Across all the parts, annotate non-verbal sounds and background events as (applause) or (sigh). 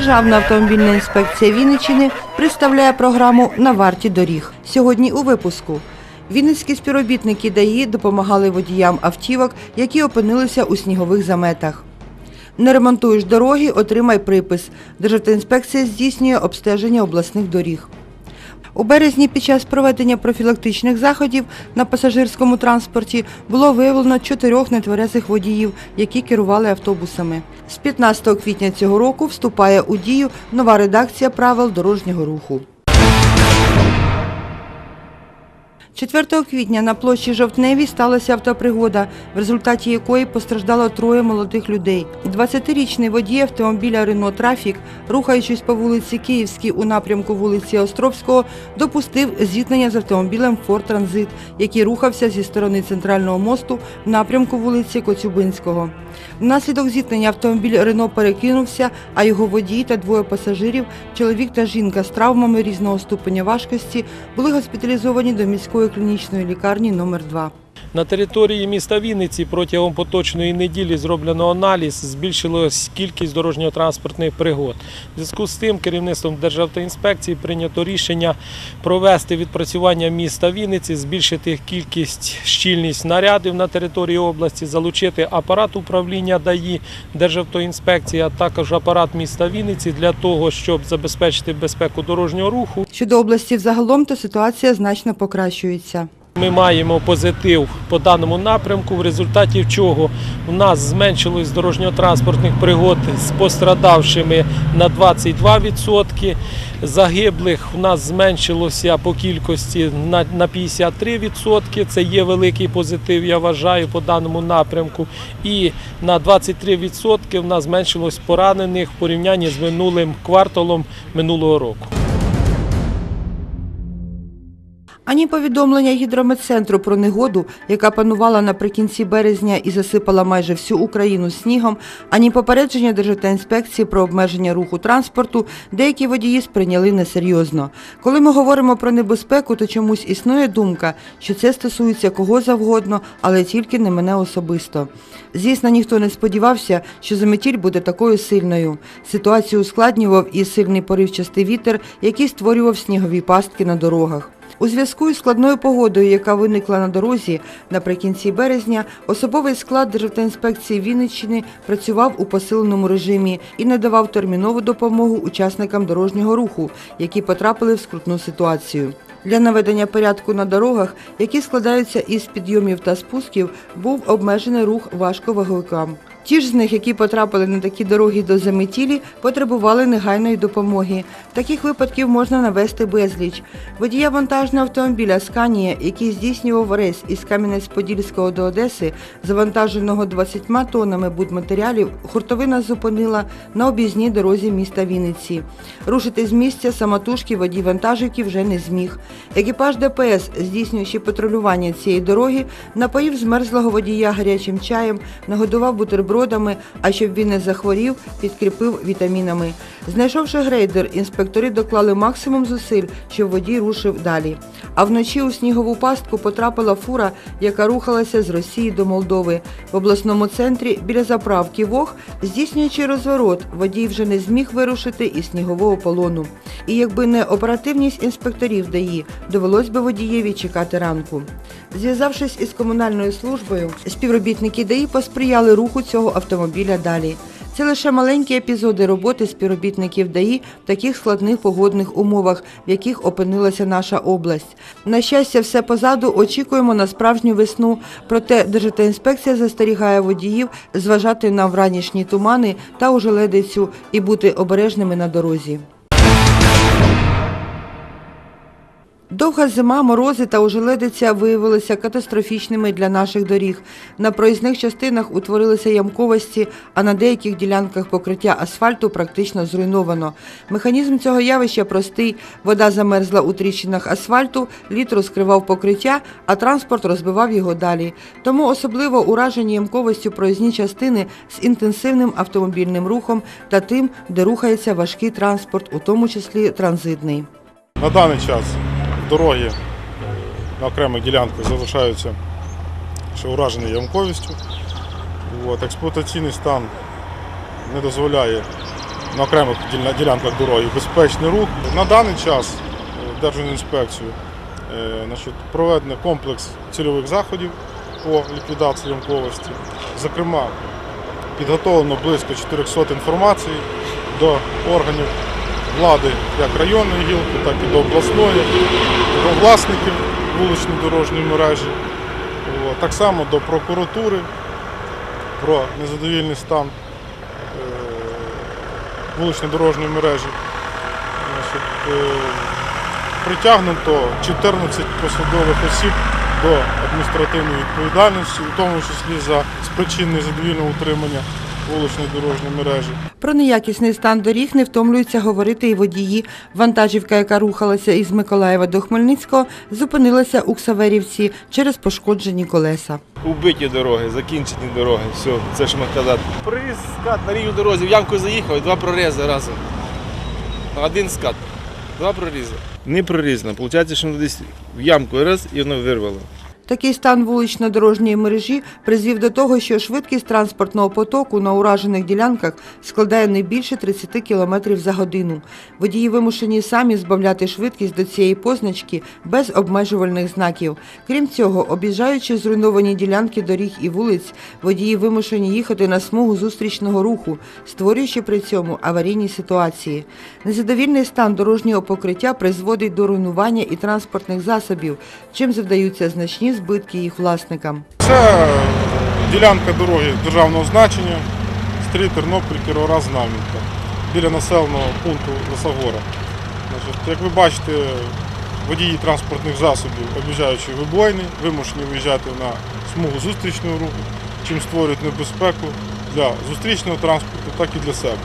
Державна автомобільна інспекція Вінниччини представляє програму на варті доріг. Сьогодні у випуску. Вінницькі співробітники ДАІ допомагали водіям автівок, які опинилися у снігових заметах. Не ремонтуєш дороги, отримай припис. Державтоінспекція здійснює обстеження обласних доріг. У березні під час проведення профілактичних заходів на пасажирському транспорті було виявлено чотирьох нетверезих водіїв, які керували автобусами. З 15 квітня цього року вступає у дію нова редакція правил дорожнього руху. 4 квітня на площі Жовтневій сталася автопригода, в результаті якої постраждало троє молодих людей. 20-річний водій автомобіля Рено Трафік, рухаючись по вулиці Київській у напрямку вулиці Островського, допустив зіткнення з автомобілем Форд Транзит, який рухався зі сторони центрального мосту в напрямку вулиці Коцюбинського. Внаслідок зіткнення автомобіль Рено перекинувся, а його водій та двоє пасажирів, чоловік та жінка з травмами різного ступеня важкості, були госпіталізовані до міської клінічної лікарні номер 2 На території міста Вінниці протягом поточної неділі зроблено аналіз, збільшилась кількість дорожньо-транспортних пригод. В зв'язку з тим керівництвом Державтоінспекції прийнято рішення провести відпрацювання міста Вінниці, збільшити кількість щільність нарядів на території області, залучити апарат управління ДАІ Державтоінспекції, а також апарат міста Вінниці для того, щоб забезпечити безпеку дорожнього руху. Щодо області взагалом, то ситуація значно покращується. Ми маємо позитив по даному напрямку, в результаті чого у нас зменшилось дорожньо-транспортних пригод з пострадавшими на 22%. Загиблих у нас зменшилося по кількості на на 53%. Це є великий позитив, я вважаю, по даному напрямку. І на 23% у нас зменшилось поранених в порівнянні з минулим кварталом минулого року. Ані повідомлення гідрометцентру про негоду, яка панувала наприкінці березня і засипала майже всю Україну снігом, ані попередження Державтоінспекції про обмеження руху транспорту деякі водії сприйняли несерйозно. Коли ми говоримо про небезпеку, то чомусь існує думка, що це стосується кого завгодно, але тільки не мене особисто. Звісно, ніхто не сподівався, що заметіль буде такою сильною. Ситуацію ускладнював і сильний поривчастий вітер, який створював снігові пастки на дорогах. У зв'язку із складною погодою, яка виникла на дорозі наприкінці березня, особовий склад Державтоінспекції Вінниччини працював у посиленому режимі і надавав термінову допомогу учасникам дорожнього руху, які потрапили в скрутну ситуацію. Для наведення порядку на дорогах, які складаються із підйомів та спусків, був обмежений рух важковаговикам. Ті ж з них, які потрапили на такі дороги до заметілі, потребували негайної допомоги. Таких випадків можна навести безліч. Водія вантажного автомобіля Сканія, який здійснював рейс із Кам'янець-Подільського до Одеси, завантаженого 20 тоннами будматеріалів, хуртовина зупинила на об'їзній дорозі міста Вінниці. Рушити з місця самотужки водій вантажівки вже не зміг. Екіпаж ДПС, здійснюючи патрулювання цієї дороги, напоїв змерзлого водія гарячим чаєм, нагодував бутербродами, а щоб він не захворів, підкріпив вітамінами. Знайшовши грейдер, інспектори доклали максимум зусиль, щоб водій рушив далі. А вночі у снігову пастку потрапила фура, яка рухалася з Росії до Молдови. В обласному центрі біля заправки Вог, здійснюючи розворот, водій вже не зміг вирушити із снігового полону. І якби не оперативність інспекторів ДАІ, довелось би водієві чекати ранку. Зв'язавшись із комунальною службою, співробітники ДАІ посприяли руху цього автомобіля далі. Це лише маленькі епізоди роботи співробітників ДАІ в таких складних погодних умовах, в яких опинилася наша область. На щастя, все позаду очікуємо на справжню весну. Проте Державтоінспекція застерігає водіїв зважати на вранішні тумани та ожеледицю і бути обережними на дорозі. Довга зима, морози та ожеледиця виявилися катастрофічними для наших доріг. На проїзних частинах утворилися ямковості, а на деяких ділянках покриття асфальту практично зруйновано. Механізм цього явища простий. Вода замерзла у тріщинах асфальту, лід розкривав покриття, а транспорт розбивав його далі. Тому особливо уражені ямковостю проїзні частини з інтенсивним автомобільним рухом та тим, де рухається важкий транспорт, у тому числі транзитний. На даний час дороги на окремих ділянках залишаються ще уражені ямковістю. От, експлуатаційний стан не дозволяє на окремих ділянках дороги безпечний рух. На даний час е, Держінспекцією е, проведено комплекс цільових заходів по ліквідації ямковості. Зокрема, підготовлено близько 400 інформацій до органів влади як районної гілки, так і до обласної, до власників вуличної дорожньої мережі, так само до прокуратури про незадовільний стан е, вуличної дорожньої мережі. Е, притягнуто 14 посадових осіб до адміністративної відповідальності, у тому числі за спричинне незадовільне утримання вуличної дорожньої мережі. Про неякісний стан доріг не втомлюються говорити і водії. Вантажівка, яка рухалася із Миколаєва до Хмельницького, зупинилася у Ксаверівці через пошкоджені колеса. Убиті дороги, закінчені дороги, все, це ж казати. Проїзд скат на рівню дорозі, в ямку заїхав, два прорізи разом. Один скат, два прорізи. Не прорізано, виходить, що десь в ямку раз і воно вирвало. Такий стан вулично-дорожньої мережі призвів до того, що швидкість транспортного потоку на уражених ділянках складає не більше 30 км за годину. Водії вимушені самі збавляти швидкість до цієї позначки без обмежувальних знаків. Крім цього, об'їжджаючи зруйновані ділянки доріг і вулиць, водії вимушені їхати на смугу зустрічного руху, створюючи при цьому аварійні ситуації. Незадовільний стан дорожнього покриття призводить до руйнування і транспортних засобів, чим завдаються значні збитки їх власникам. Це ділянка дороги державного значення, стрій Тернопіль, Кіровоград, Знам'янка, біля населеного пункту Лисогора. Як ви бачите, водії транспортних засобів, об'їжджаючи вибойни, вимушені виїжджати на смугу зустрічного руху, чим створюють небезпеку для зустрічного транспорту, так і для себе.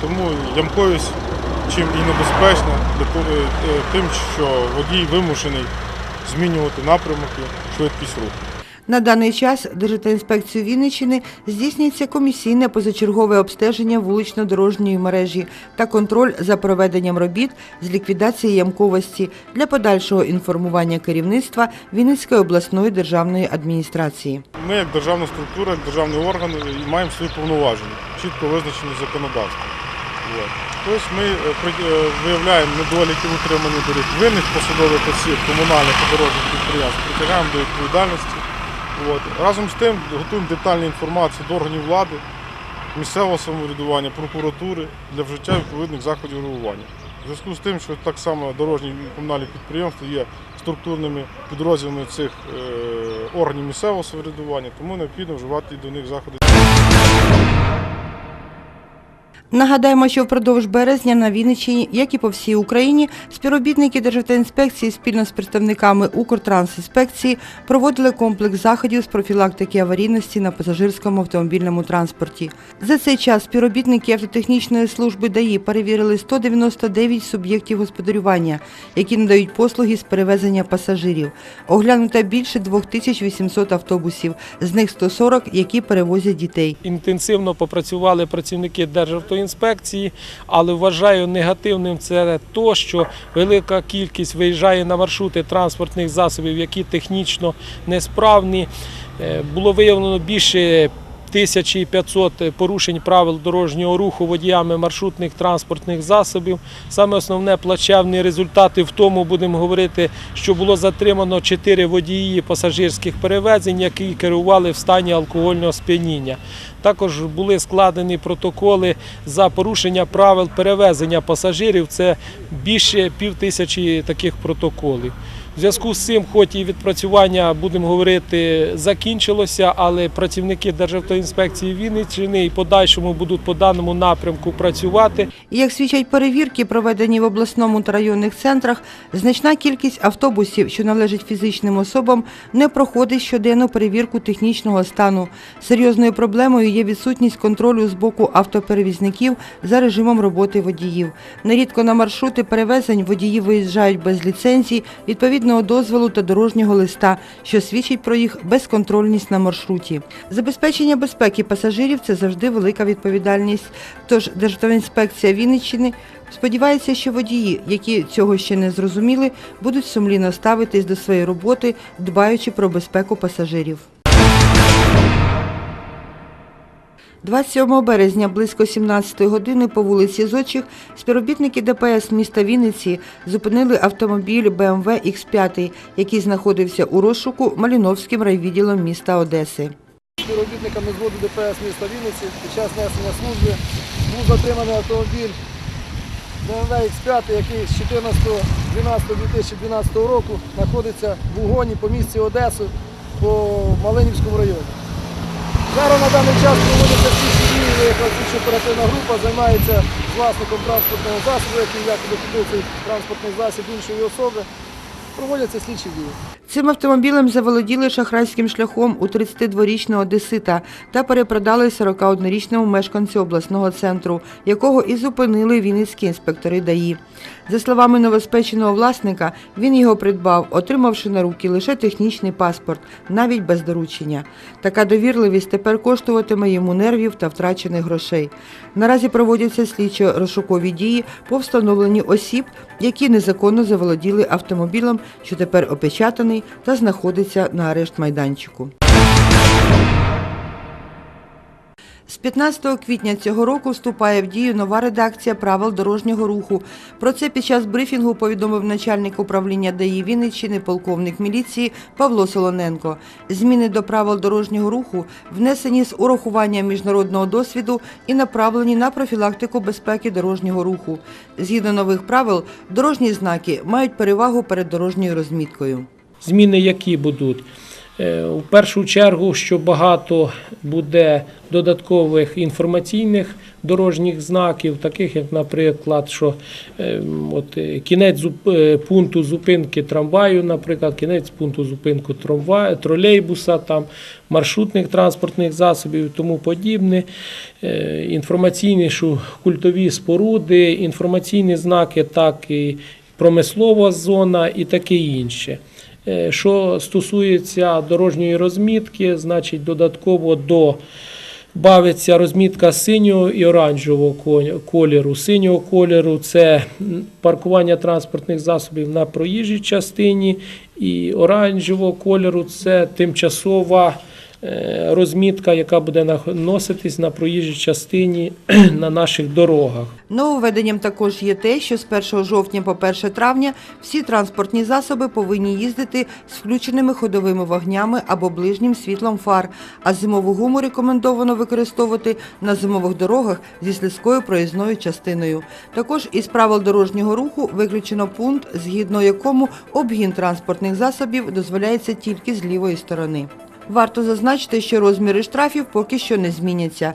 Тому ямковість чим і небезпечна е, тим, що водій вимушений змінювати напрямок швидкість руху. На даний час Державтоінспекцією Вінниччини здійснюється комісійне позачергове обстеження вулично-дорожньої мережі та контроль за проведенням робіт з ліквідації ямковості для подальшого інформування керівництва Вінницької обласної державної адміністрації. Ми, як державна структура, як державний орган, маємо свої повноваження, чітко визначені законодавством. Тобто ми е, е, виявляємо недоліки в утриманні доріг винних посадових осіб комунальних та дорожніх підприємств, притягаємо до відповідальності. От. Разом з тим готуємо детальну інформацію до органів влади, місцевого самоврядування, прокуратури для вжиття відповідних заходів реагування. У зв'язку з тим, що так само дорожні і комунальні підприємства є структурними підрозділами цих е, органів місцевого самоврядування, тому необхідно вживати до них заходи. Нагадаємо, що впродовж березня на Вінниччині, як і по всій Україні, співробітники Державтоінспекції спільно з представниками Укртрансінспекції проводили комплекс заходів з профілактики аварійності на пасажирському автомобільному транспорті. За цей час співробітники автотехнічної служби ДАІ перевірили 199 суб'єктів господарювання, які надають послуги з перевезення пасажирів. Оглянуто більше 2800 автобусів, з них 140, які перевозять дітей. Інтенсивно попрацювали працівники Державтоінспекції, але вважаю негативним це те, що велика кількість виїжджає на маршрути транспортних засобів, які технічно несправні. Е, Було виявлено більше 1500 порушень правил дорожнього руху водіями маршрутних транспортних засобів. Саме основне плачевні результати в тому, будемо говорити, що було затримано 4 водії пасажирських перевезень, які керували в стані алкогольного сп'яніння. Також були складені протоколи за порушення правил перевезення пасажирів. Це більше пів тисячі таких протоколів. В зв'язку з цим, хоч і відпрацювання, будемо говорити, закінчилося, але працівники Державтоінспекції Вінниччини і подальшому будуть по даному напрямку працювати. Як свідчать перевірки, проведені в обласному та районних центрах, значна кількість автобусів, що належать фізичним особам, не проходить щоденну перевірку технічного стану. Серйозною проблемою є відсутність контролю з боку автоперевізників за режимом роботи водіїв. Нерідко на маршрути перевезень водії виїжджають без ліцензій, відповідного дозволу та дорожнього листа, що свідчить про їх безконтрольність на маршруті. Забезпечення безпеки пасажирів це завжди велика відповідальність. Тож Державтоінспекція Вінниччини сподівається, що водії, які цього ще не зрозуміли, будуть сумлінно ставитись до своєї роботи, дбаючи про безпеку пасажирів. 27 березня близько 17 години по вулиці Зочих співробітники ДПС міста Вінниці зупинили автомобіль BMW X5, який знаходився у розшуку Маліновським райвідділом міста Одеси. Співробітниками зводу ДПС міста Вінниці під час несення служби був затриманий автомобіль BMW X5, який з 14.12.2012 року знаходиться в угоні по місті Одесу по Малинівському районі. Зараз на даний час проводяться всі дії, яка слідчо оперативна група, займається власником транспортного засобу, який як купив цей транспортний засіб іншої особи. Проводяться слідчі дії. Цим автомобілем заволоділи шахрайським шляхом у 32-річного одесита та перепродали 41-річному мешканцю обласного центру, якого і зупинили вінницькі інспектори ДАІ. За словами новоспеченого власника, він його придбав, отримавши на руки лише технічний паспорт, навіть без доручення. Така довірливість тепер коштуватиме йому нервів та втрачених грошей. Наразі проводяться слідчо-розшукові дії по встановленню осіб, які незаконно заволоділи автомобілем, що тепер опечатаний та знаходиться на арешт майданчику. 15 квітня цього року вступає в дію нова редакція правил дорожнього руху. Про це під час брифінгу повідомив начальник управління ДАІ Вінниччини полковник міліції Павло Солоненко. Зміни до правил дорожнього руху внесені з урахуванням міжнародного досвіду і направлені на профілактику безпеки дорожнього руху. Згідно нових правил, дорожні знаки мають перевагу перед дорожньою розміткою. Зміни які будуть? Е, У першу чергу, що багато буде додаткових інформаційних дорожніх знаків, таких як, наприклад, що е, от, е, кінець е, пункту зупинки трамваю, наприклад, кінець пункту зупинку трамва- тролейбуса, там, маршрутних транспортних засобів і тому подібне. Інформаційні що культові споруди, інформаційні знаки, так і промислова зона і таке інше. Е, Що стосується дорожньої розмітки, значить додатково до бавиться розмітка синього і оранжевого кольору. Синього кольору це паркування транспортних засобів на проїжджій частині, і оранжевого кольору це тимчасова розмітка, яка буде наноситись на проїжджій частині (clears throat) на наших дорогах. Нововведенням також є те, що з 1 жовтня по 1 травня всі транспортні засоби повинні їздити з включеними ходовими вогнями або ближнім світлом фар, а зимову гуму рекомендовано використовувати на зимових дорогах зі слизькою проїзною частиною. Також із правил дорожнього руху виключено пункт, згідно якому обгін транспортних засобів дозволяється тільки з лівої сторони. Варто зазначити, що розміри штрафів поки що не зміняться.